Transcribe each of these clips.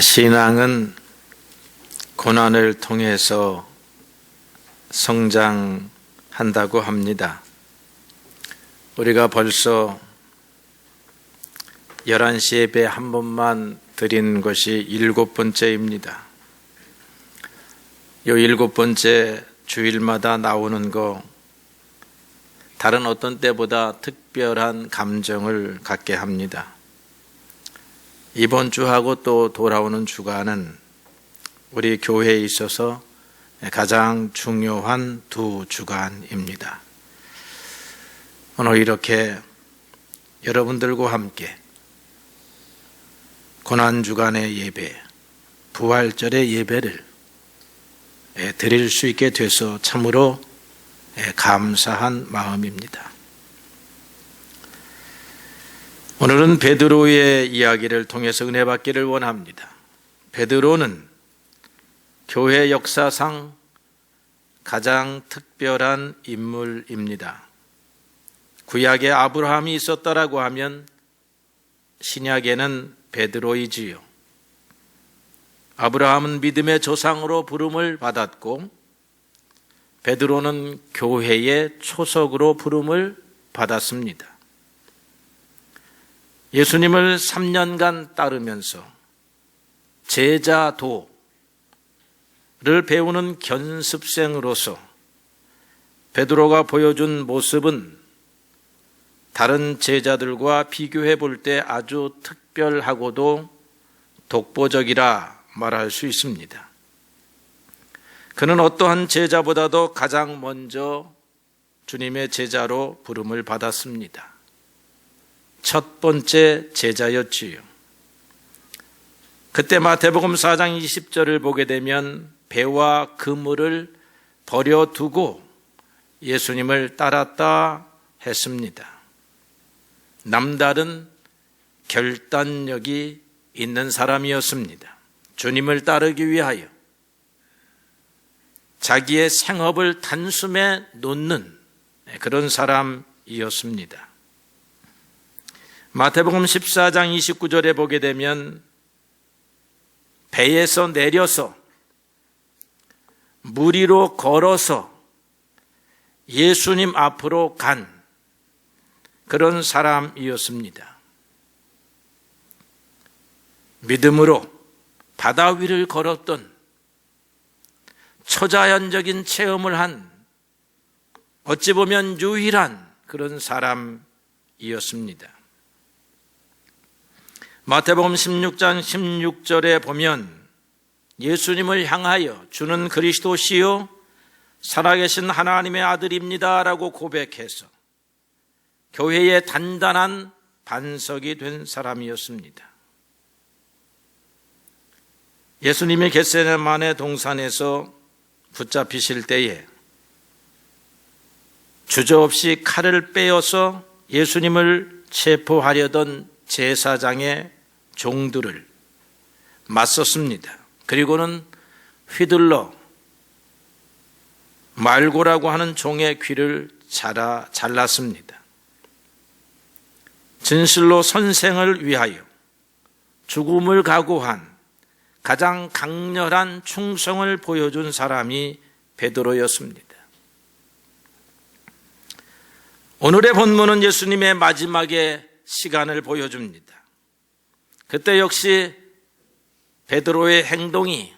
신앙은 고난을 통해서 성장한다고 합니다. 우리가 벌써 11시 예배 한 번만 드린 것이 일곱 번째입니다. 요 일곱 번째 주일마다 나오는 거 다른 어떤 때보다 특별한 감정을 갖게 합니다. 이번 주하고 또 돌아오는 주간은 우리 교회에 있어서 가장 중요한 두 주간입니다. 오늘 이렇게 여러분들과 함께 고난주간의 예배, 부활절의 예배를 드릴 수 있게 돼서 참으로 감사한 마음입니다. 오늘은 베드로의 이야기를 통해서 은혜 받기를 원합니다. 베드로는 교회 역사상 가장 특별한 인물입니다. 구약에 아브라함이 있었다라고 하면 신약에는 베드로이지요. 아브라함은 믿음의 조상으로 부름을 받았고 베드로는 교회의 초석으로 부름을 받았습니다. 예수님을 3년간 따르면서 제자도를 배우는 견습생으로서 베드로가 보여준 모습은 다른 제자들과 비교해 볼 때 아주 특별하고도 독보적이라 말할 수 있습니다. 그는 어떠한 제자보다도 가장 먼저 주님의 제자로 부름을 받았습니다. 첫 번째 제자였지요. 그때 마태복음 4장 20절을 보게 되면 배와 그물을 버려두고 예수님을 따랐다 했습니다. 남다른 결단력이 있는 사람이었습니다. 주님을 따르기 위하여 자기의 생업을 단숨에 놓는 그런 사람이었습니다. 마태복음 14장 29절에 보게 되면 배에서 내려서 무리로 걸어서 예수님 앞으로 간 그런 사람이었습니다. 믿음으로 바다 위를 걸었던 초자연적인 체험을 한 어찌 보면 유일한 그런 사람이었습니다. 마태복음 16장 16절에 보면 예수님을 향하여 주는 그리스도시요 살아계신 하나님의 아들입니다라고 고백해서 교회의 단단한 반석이 된 사람이었습니다. 예수님이 겟세네만의 동산에서 붙잡히실 때에 주저없이 칼을 빼어서 예수님을 체포하려던 제사장의 종들을 맞섰습니다. 그리고는 휘둘러 말고라고 하는 종의 귀를 잘라, 잘랐습니다. 진실로 선생을 위하여 죽음을 각오한 가장 강렬한 충성을 보여준 사람이 베드로였습니다. 오늘의 본문은 예수님의 마지막에 시간을 보여줍니다. 그때 역시 베드로의 행동이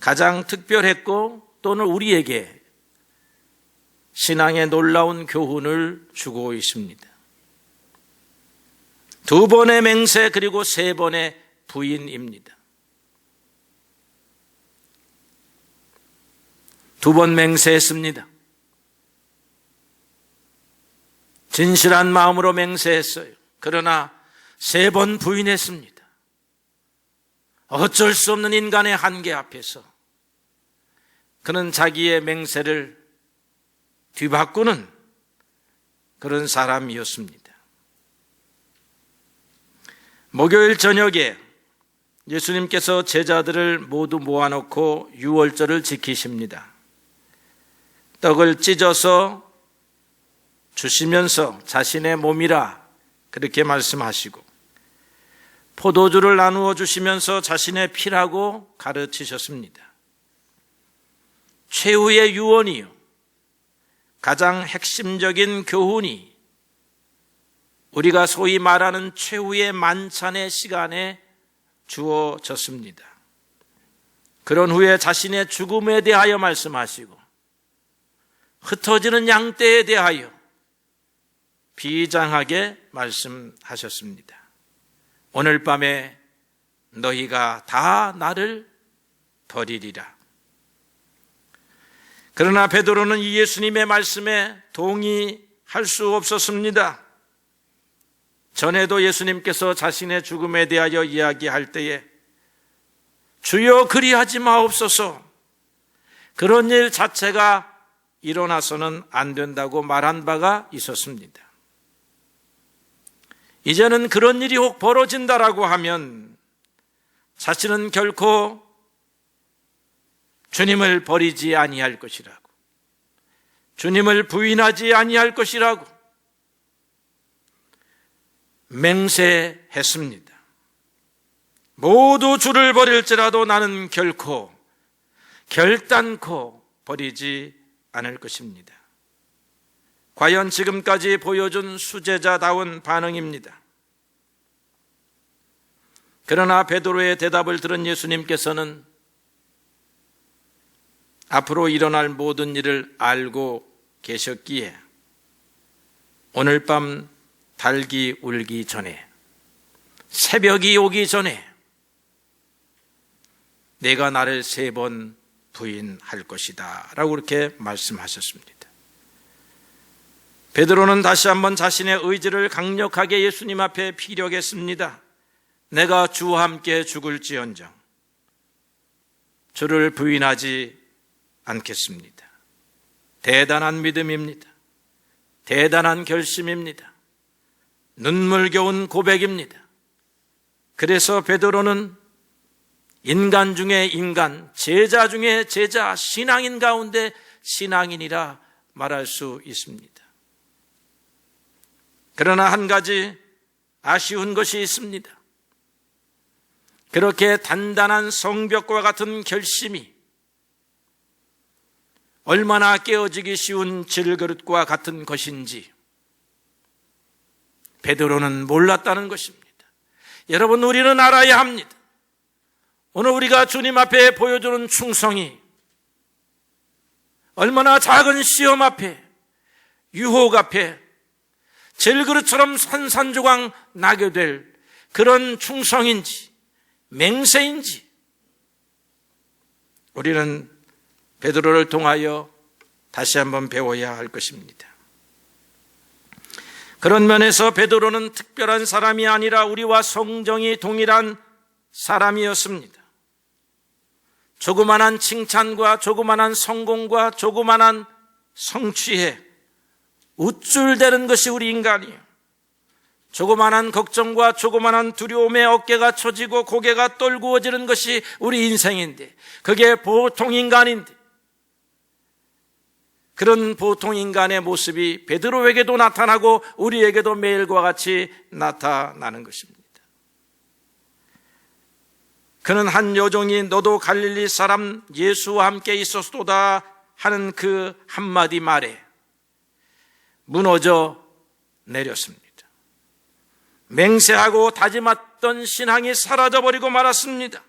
가장 특별했고 또는 우리에게 신앙의 놀라운 교훈을 주고 있습니다. 두 번의 맹세 그리고 세 번의 부인입니다. 두 번 맹세했습니다. 진실한 마음으로 맹세했어요. 그러나 세 번 부인했습니다. 어쩔 수 없는 인간의 한계 앞에서 그는 자기의 맹세를 뒤바꾸는 그런 사람이었습니다. 목요일 저녁에 예수님께서 제자들을 모두 모아놓고 유월절을 지키십니다. 떡을 찢어서 주시면서 자신의 몸이라 그렇게 말씀하시고 포도주를 나누어 주시면서 자신의 피라고 가르치셨습니다. 최후의 유언이요. 가장 핵심적인 교훈이 우리가 소위 말하는 최후의 만찬의 시간에 주어졌습니다. 그런 후에 자신의 죽음에 대하여 말씀하시고 흩어지는 양떼에 대하여 비장하게 말씀하셨습니다. 오늘 밤에 너희가 다 나를 버리리라. 그러나 베드로는 이 예수님의 말씀에 동의할 수 없었습니다. 전에도 예수님께서 자신의 죽음에 대하여 이야기할 때에 주여 그리하지 마옵소서 그런 일 자체가 일어나서는 안 된다고 말한 바가 있었습니다. 이제는 그런 일이 혹 벌어진다라고 하면 자신은 결코 주님을 버리지 아니할 것이라고 주님을 부인하지 아니할 것이라고 맹세했습니다. 모두 주를 버릴지라도 나는 결코 결단코 버리지 않을 것입니다. 과연 지금까지 보여준 수제자다운 반응입니다. 그러나 베드로의 대답을 들은 예수님께서는 앞으로 일어날 모든 일을 알고 계셨기에 오늘 밤 달기 울기 전에 새벽이 오기 전에 내가 나를 세 번 부인할 것이다 라고 그렇게 말씀하셨습니다. 베드로는 다시 한번 자신의 의지를 강력하게 예수님 앞에 피력했습니다. 내가 주와 함께 죽을지언정 주를 부인하지 않겠습니다. 대단한 믿음입니다. 대단한 결심입니다. 눈물겨운 고백입니다. 그래서 베드로는 인간 중에 인간, 제자 중에 제자, 신앙인 가운데 신앙인이라 말할 수 있습니다. 그러나 한 가지 아쉬운 것이 있습니다. 그렇게 단단한 성벽과 같은 결심이 얼마나 깨어지기 쉬운 질그릇과 같은 것인지 베드로는 몰랐다는 것입니다. 여러분 우리는 알아야 합니다. 오늘 우리가 주님 앞에 보여주는 충성이 얼마나 작은 시험 앞에 유혹 앞에 질그릇처럼 산산조각 나게 될 그런 충성인지 맹세인지 우리는 베드로를 통하여 다시 한번 배워야 할 것입니다. 그런 면에서 베드로는 특별한 사람이 아니라 우리와 성정이 동일한 사람이었습니다. 조그만한 칭찬과 조그만한 성공과 조그만한 성취에 우쭐대는 것이 우리 인간이에요. 조그만한 걱정과 조그만한 두려움에 어깨가 처지고 고개가 떨구어지는 것이 우리 인생인데 그게 보통 인간인데 그런 보통 인간의 모습이 베드로에게도 나타나고 우리에게도 매일과 같이 나타나는 것입니다. 그는 한 여종이 너도 갈릴리 사람 예수와 함께 있었도다 하는 그 한마디 말에 무너져 내렸습니다. 맹세하고 다짐했던 신앙이 사라져버리고 말았습니다.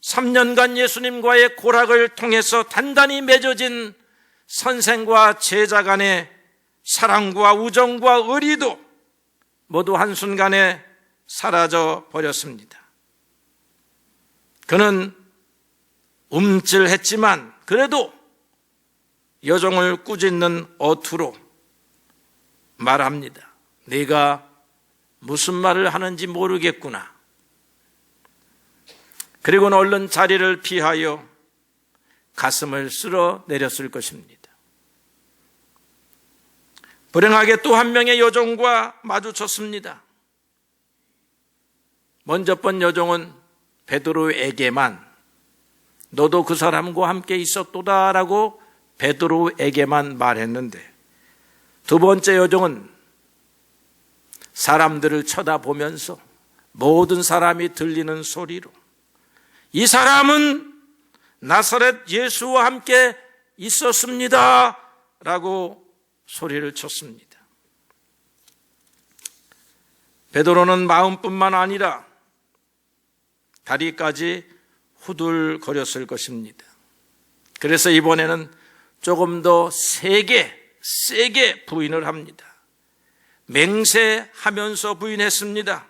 3년간 예수님과의 고락을 통해서 단단히 맺어진 선생과 제자 간의 사랑과 우정과 의리도 모두 한순간에 사라져 버렸습니다. 그는 움찔했지만 그래도 여종을 꾸짖는 어투로 말합니다. 네가 무슨 말을 하는지 모르겠구나. 그리고는 얼른 자리를 피하여 가슴을 쓸어 내렸을 것입니다. 불행하게 또 한 명의 여종과 마주쳤습니다. 먼저 번 여종은 베드로에게만 너도 그 사람과 함께 있었도다라고 베드로에게만 말했는데 두 번째 여종은 사람들을 쳐다보면서 모든 사람이 들리는 소리로 이 사람은 나사렛 예수와 함께 있었습니다. 라고 소리를 쳤습니다. 베드로는 마음뿐만 아니라 다리까지 후들거렸을 것입니다. 그래서 이번에는 조금 더 세게, 세게 부인을 합니다. 맹세하면서 부인했습니다.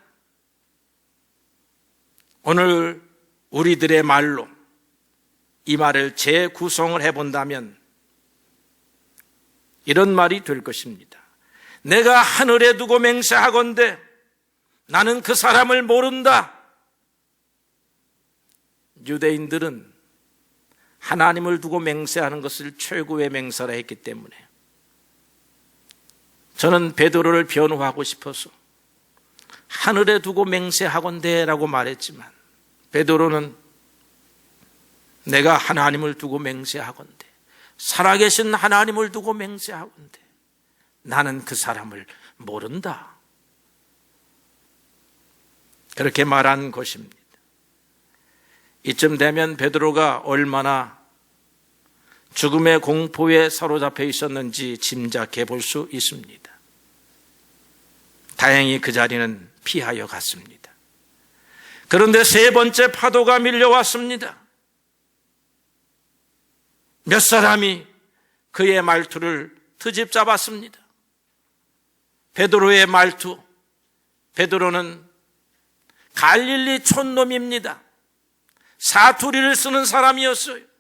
오늘 우리들의 말로 이 말을 재구성을 해본다면 이런 말이 될 것입니다. 내가 하늘에 두고 맹세하건대 나는 그 사람을 모른다. 유대인들은 하나님을 두고 맹세하는 것을 최고의 맹세라 했기 때문에 저는 베드로를 변호하고 싶어서 하늘에 두고 맹세하건대라고 말했지만 베드로는 내가 하나님을 두고 맹세하건대 살아계신 하나님을 두고 맹세하건대 나는 그 사람을 모른다. 그렇게 말한 것입니다. 이쯤 되면 베드로가 얼마나 죽음의 공포에 사로잡혀 있었는지 짐작해 볼 수 있습니다. 다행히 그 자리는 피하여 갔습니다. 그런데 세 번째 파도가 밀려왔습니다. 몇 사람이 그의 말투를 트집 잡았습니다. 베드로의 말투. 베드로는 갈릴리 촌놈입니다. 사투리를 쓰는 사람이었어요.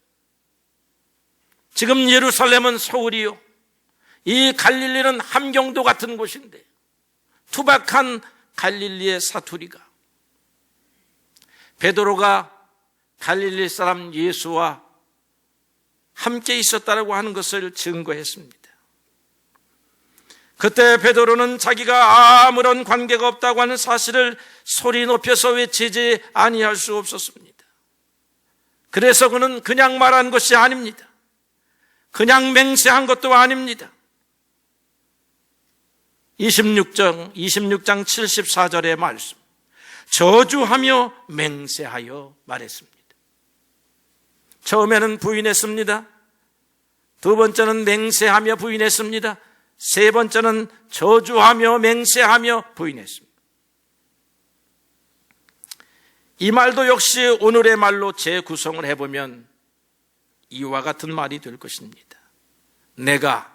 지금 예루살렘은 서울이요. 이 갈릴리는 함경도 같은 곳인데 투박한 갈릴리의 사투리가 베드로가 갈릴리 사람 예수와 함께 있었다라고 하는 것을 증거했습니다. 그때 베드로는 자기가 아무런 관계가 없다고 하는 사실을 소리 높여서 외치지 아니할 수 없었습니다. 그래서 그는 그냥 말한 것이 아닙니다. 그냥 맹세한 것도 아닙니다. 26장, 26장 74절의 말씀. 저주하며 맹세하여 말했습니다. 처음에는 부인했습니다. 두 번째는 맹세하며 부인했습니다. 세 번째는 저주하며 맹세하며 부인했습니다. 이 말도 역시 오늘의 말로 재구성을 해보면 이와 같은 말이 될 것입니다. 내가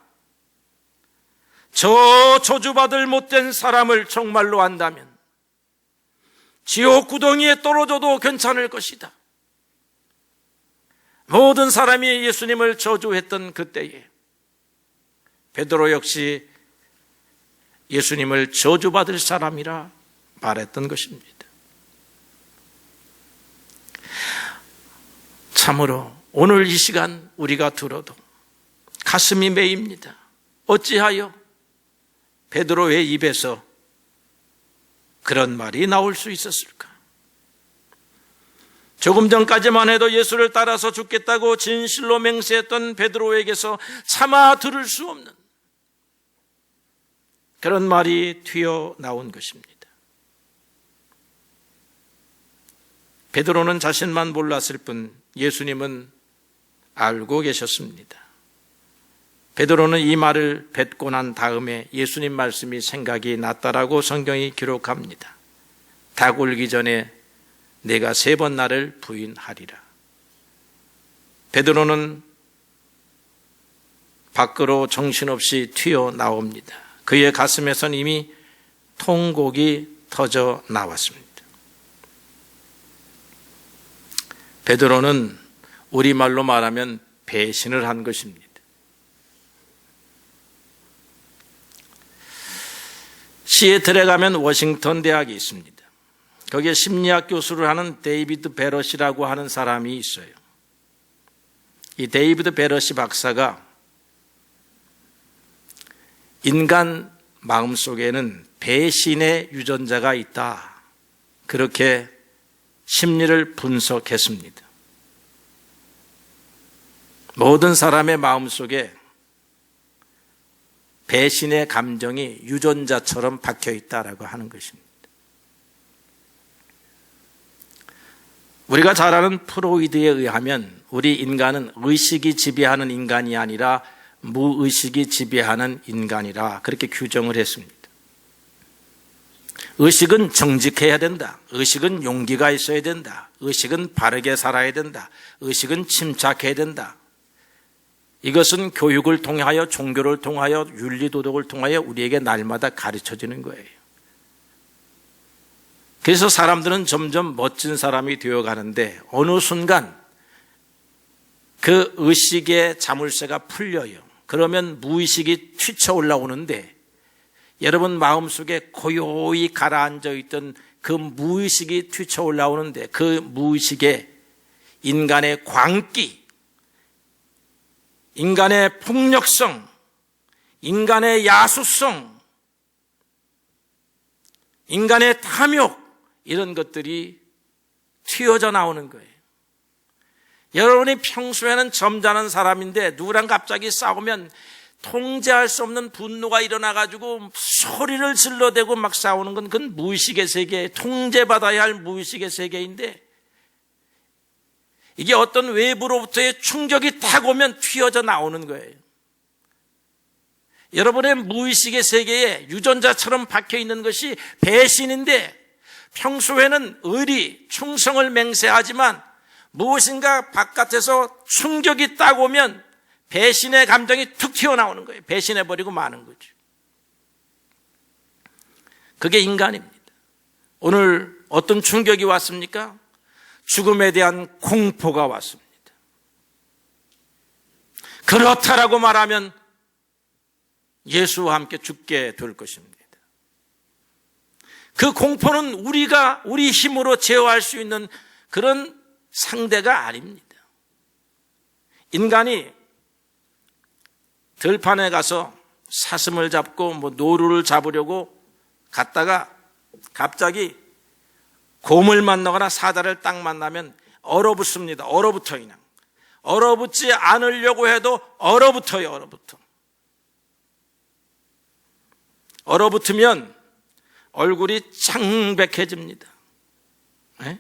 저 저주받을 못된 사람을 정말로 안다면 지옥 구덩이에 떨어져도 괜찮을 것이다. 모든 사람이 예수님을 저주했던 그때에 베드로 역시 예수님을 저주받을 사람이라 말했던 것입니다. 참으로 오늘 이 시간 우리가 들어도 가슴이 메입니다. 어찌하여 베드로의 입에서 그런 말이 나올 수 있었을까? 조금 전까지만 해도 예수를 따라서 죽겠다고 진실로 맹세했던 베드로에게서 차마 들을 수 없는 그런 말이 튀어 나온 것입니다. 베드로는 자신만 몰랐을 뿐 예수님은 알고 계셨습니다. 베드로는 이 말을 뱉고 난 다음에 예수님 말씀이 생각이 났다라고 성경이 기록합니다. 닭 울기 전에 내가 세 번 나를 부인하리라. 베드로는 밖으로 정신없이 튀어 나옵니다. 그의 가슴에선 이미 통곡이 터져 나왔습니다. 베드로는 우리말로 말하면 배신을 한 것입니다. 시애틀에 가면 워싱턴 대학이 있습니다. 거기에 심리학 교수를 하는 데이비드 베러시라고 하는 사람이 있어요. 이 데이비드 베러시 박사가 인간 마음 속에는 배신의 유전자가 있다. 그렇게 심리를 분석했습니다. 모든 사람의 마음 속에 배신의 감정이 유전자처럼 박혀 있다라고 하는 것입니다. 우리가 잘 아는 프로이드에 의하면 우리 인간은 의식이 지배하는 인간이 아니라 무의식이 지배하는 인간이라 그렇게 규정을 했습니다. 의식은 정직해야 된다. 의식은 용기가 있어야 된다. 의식은 바르게 살아야 된다. 의식은 침착해야 된다. 이것은 교육을 통하여 종교를 통하여 윤리 도덕을 통하여 우리에게 날마다 가르쳐지는 거예요. 그래서 사람들은 점점 멋진 사람이 되어 가는데 어느 순간 그 의식의 자물쇠가 풀려요. 그러면 무의식이 튀쳐 올라오는데 여러분 마음속에 고요히 가라앉아 있던 그 무의식이 튀쳐 올라오는데 그 무의식에 인간의 광기, 인간의 폭력성, 인간의 야수성, 인간의 탐욕, 이런 것들이 튀어져 나오는 거예요. 여러분이 평소에는 점잖은 사람인데 누구랑 갑자기 싸우면 통제할 수 없는 분노가 일어나가지고 소리를 질러대고 막 싸우는 건 그건 무의식의 세계, 통제받아야 할 무의식의 세계인데 이게 어떤 외부로부터의 충격이 탁 오면 튀어져 나오는 거예요. 여러분의 무의식의 세계에 유전자처럼 박혀 있는 것이 배신인데 평소에는 의리, 충성을 맹세하지만 무엇인가 바깥에서 충격이 딱 오면 배신의 감정이 툭 튀어나오는 거예요. 배신해버리고 마는 거죠. 그게 인간입니다. 오늘 어떤 충격이 왔습니까? 죽음에 대한 공포가 왔습니다. 그렇다라고 말하면 예수와 함께 죽게 될 것입니다. 그 공포는 우리가 우리 힘으로 제어할 수 있는 그런 상대가 아닙니다. 인간이 들판에 가서 사슴을 잡고 뭐 노루를 잡으려고 갔다가 갑자기 곰을 만나거나 사자를 딱 만나면 얼어붙습니다. 얼어붙어 그냥. 얼어붙지 않으려고 해도 얼어붙어요. 얼어붙어. 얼어붙으면 얼굴이 창백해집니다. 네?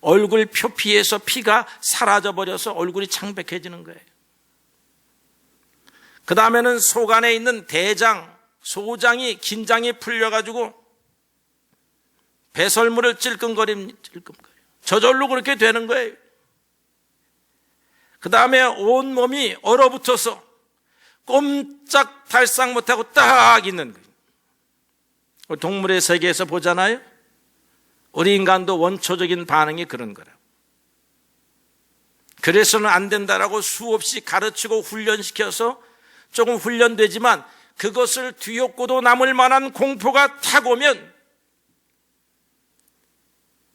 얼굴 표피에서 피가 사라져 버려서 얼굴이 창백해지는 거예요. 그 다음에는 속 안에 있는 대장, 소장이 긴장이 풀려가지고 배설물을 찔끔거립니다. 찔끔거려. 저절로 그렇게 되는 거예요. 그 다음에 온 몸이 얼어붙어서 꼼짝 달싹 못하고 딱 있는 거예요. 동물의 세계에서 보잖아요. 우리 인간도 원초적인 반응이 그런 거라. 그래서는 안 된다라고 수없이 가르치고 훈련시켜서 조금 훈련되지만 그것을 뒤엎고도 남을 만한 공포가 탁 오면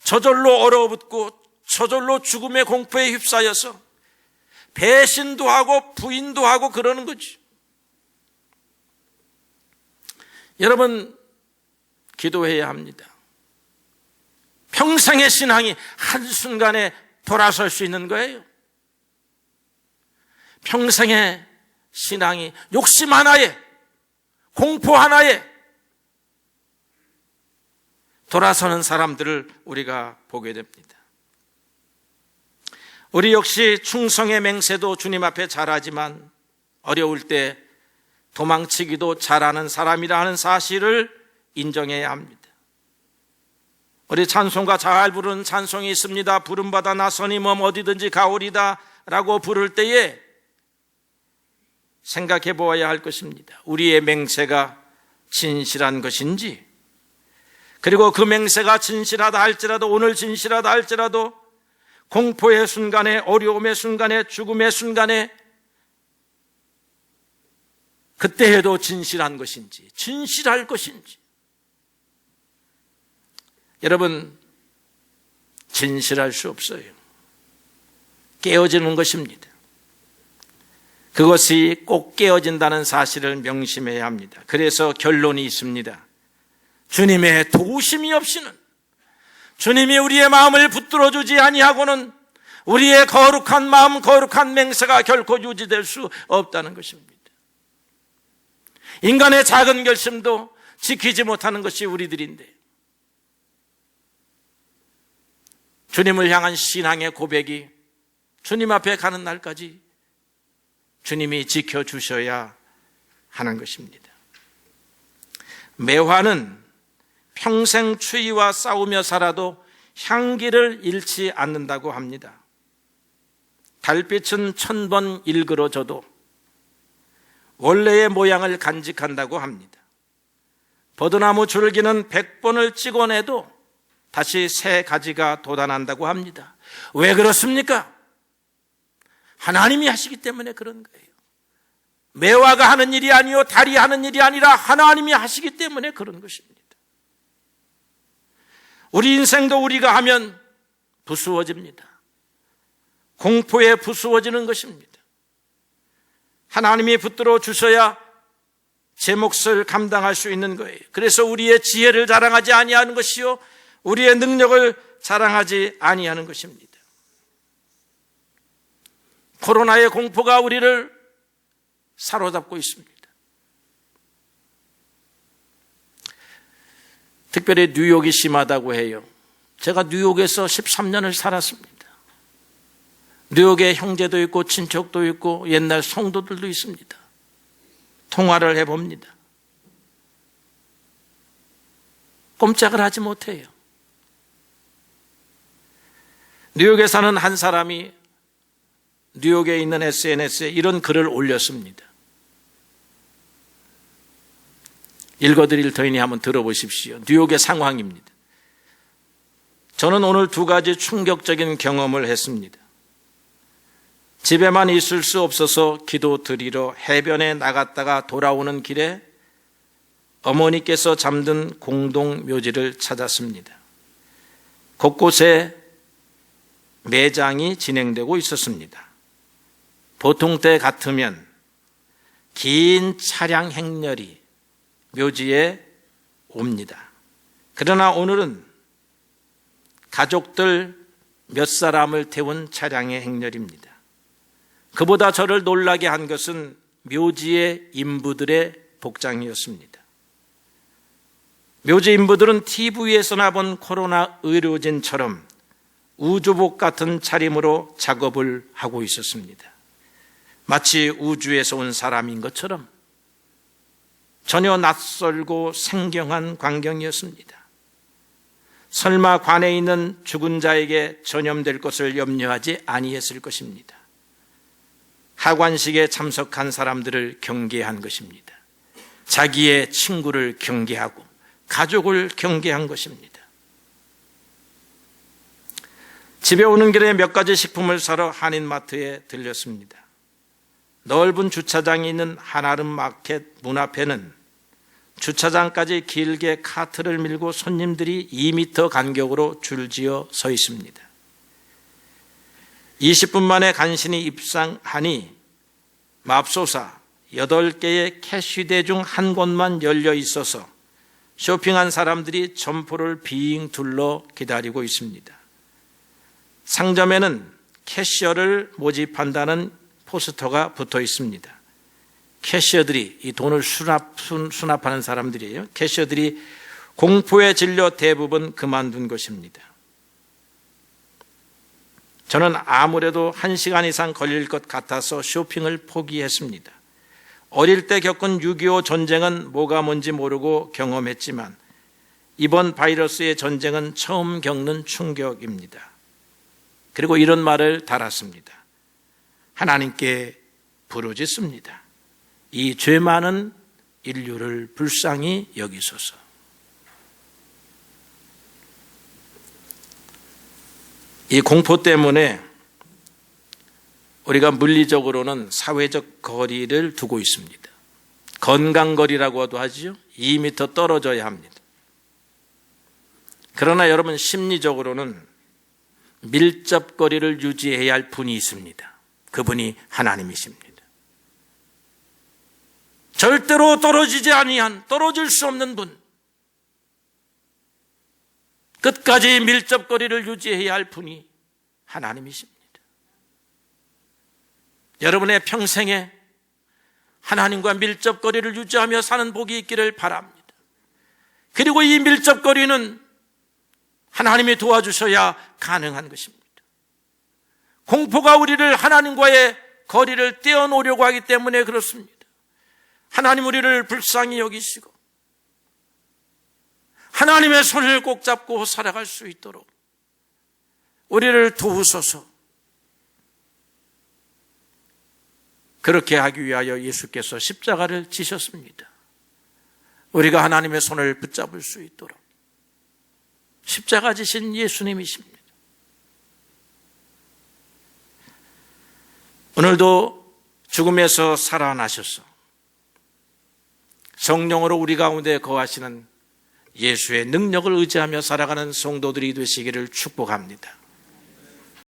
저절로 얼어붙고 저절로 죽음의 공포에 휩싸여서 배신도 하고 부인도 하고 그러는 거지. 여러분, 기도해야 합니다. 평생의 신앙이 한순간에 돌아설 수 있는 거예요. 평생의 신앙이 욕심 하나에, 공포 하나에 돌아서는 사람들을 우리가 보게 됩니다. 우리 역시 충성의 맹세도 주님 앞에 잘하지만 어려울 때 도망치기도 잘하는 사람이라 하는 사실을 인정해야 합니다. 우리 찬송가 잘 부르는 찬송이 있습니다. 부름받아 나서니 몸 어디든지 가오리다 라고 부를 때에 생각해 보아야 할 것입니다. 우리의 맹세가 진실한 것인지, 그리고 그 맹세가 진실하다 할지라도, 오늘 진실하다 할지라도, 공포의 순간에, 어려움의 순간에, 죽음의 순간에, 그때 해도 진실한 것인지, 진실할 것인지. 여러분, 진실할 수 없어요. 깨어지는 것입니다. 그것이 꼭 깨어진다는 사실을 명심해야 합니다. 그래서 결론이 있습니다. 주님의 도우심이 없이는 주님이 우리의 마음을 붙들어 주지 아니하고는 우리의 거룩한 마음, 거룩한 맹세가 결코 유지될 수 없다는 것입니다. 인간의 작은 결심도 지키지 못하는 것이 우리들인데 주님을 향한 신앙의 고백이 주님 앞에 가는 날까지 주님이 지켜주셔야 하는 것입니다. 매화는 평생 추위와 싸우며 살아도 향기를 잃지 않는다고 합니다. 달빛은 천 번 일그러져도 원래의 모양을 간직한다고 합니다. 버드나무 줄기는 백 번을 찍어내도 다시 새 가지가 돋아난다고 합니다. 왜 그렇습니까? 하나님이 하시기 때문에 그런 거예요. 매화가 하는 일이 아니요 달이 하는 일이 아니라 하나님이 하시기 때문에 그런 것입니다. 우리 인생도 우리가 하면 부수어집니다. 공포에 부수어지는 것입니다. 하나님이 붙들어 주셔야 제 몫을 감당할 수 있는 거예요. 그래서 우리의 지혜를 자랑하지 아니하는 것이요 우리의 능력을 자랑하지 아니하는 것입니다. 코로나의 공포가 우리를 사로잡고 있습니다. 특별히 뉴욕이 심하다고 해요. 제가 뉴욕에서 13년을 살았습니다. 뉴욕에 형제도 있고 친척도 있고 옛날 성도들도 있습니다. 통화를 해봅니다. 꼼짝을 하지 못해요. 뉴욕에 사는 한 사람이 뉴욕에 있는 SNS에 이런 글을 올렸습니다. 읽어드릴 터이니 한번 들어보십시오. 뉴욕의 상황입니다. 저는 오늘 두 가지 충격적인 경험을 했습니다. 집에만 있을 수 없어서 기도 드리러 해변에 나갔다가 돌아오는 길에 어머니께서 잠든 공동 묘지를 찾았습니다. 곳곳에 매장이 진행되고 있었습니다. 보통 때 같으면 긴 차량 행렬이 묘지에 옵니다. 그러나 오늘은 가족들 몇 사람을 태운 차량의 행렬입니다. 그보다 저를 놀라게 한 것은 묘지의 인부들의 복장이었습니다. 묘지 인부들은 TV에서나 본 코로나 의료진처럼 우주복 같은 차림으로 작업을 하고 있었습니다. 마치 우주에서 온 사람인 것처럼 전혀 낯설고 생경한 광경이었습니다. 설마 관에 있는 죽은 자에게 전염될 것을 염려하지 아니했을 것입니다. 하관식에 참석한 사람들을 경계한 것입니다. 자기의 친구를 경계하고 가족을 경계한 것입니다. 집에 오는 길에 몇 가지 식품을 사러 한인마트에 들렸습니다. 넓은 주차장이 있는 한아름 마켓 문 앞에는 주차장까지 길게 카트를 밀고 손님들이 2미터 간격으로 줄지어 서 있습니다. 20분 만에 간신히 입상하니 맙소사 8개의 캐시대 중 한 곳만 열려 있어서 쇼핑한 사람들이 점포를 빙 둘러 기다리고 있습니다. 상점에는 캐시어를 모집한다는 포스터가 붙어 있습니다. 캐시어들이 이 돈을 수납, 수납 하는 사람들이에요. 캐시어들이 공포에 질려 대부분 그만둔 것입니다. 저는 아무래도 한 시간 이상 걸릴 것 같아서 쇼핑을 포기했습니다. 어릴 때 겪은 6.25 전쟁은 뭐가 뭔지 모르고 경험했지만 이번 바이러스의 전쟁은 처음 겪는 충격입니다. 그리고 이런 말을 달았습니다. 하나님께 부르짖습니다. 이 죄 많은 인류를 불쌍히 여기소서. 이 공포 때문에 우리가 물리적으로는 사회적 거리를 두고 있습니다. 건강거리라고도 하지요. 2m 떨어져야 합니다. 그러나 여러분 심리적으로는 밀접거리를 유지해야 할 분이 있습니다. 그분이 하나님이십니다. 절대로 떨어지지 아니한 떨어질 수 없는 분. 끝까지 밀접거리를 유지해야 할 분이 하나님이십니다. 여러분의 평생에 하나님과 밀접거리를 유지하며 사는 복이 있기를 바랍니다. 그리고 이 밀접거리는 하나님이 도와주셔야 가능한 것입니다. 공포가 우리를 하나님과의 거리를 떼어놓으려고 하기 때문에 그렇습니다. 하나님 우리를 불쌍히 여기시고 하나님의 손을 꼭 잡고 살아갈 수 있도록 우리를 도우소서. 그렇게 하기 위하여 예수께서 십자가를 지셨습니다. 우리가 하나님의 손을 붙잡을 수 있도록 십자가 지신 예수님이십니다. 오늘도 죽음에서 살아나셔서 성령으로 우리 가운데 거하시는 예수의 능력을 의지하며 살아가는 성도들이 되시기를 축복합니다.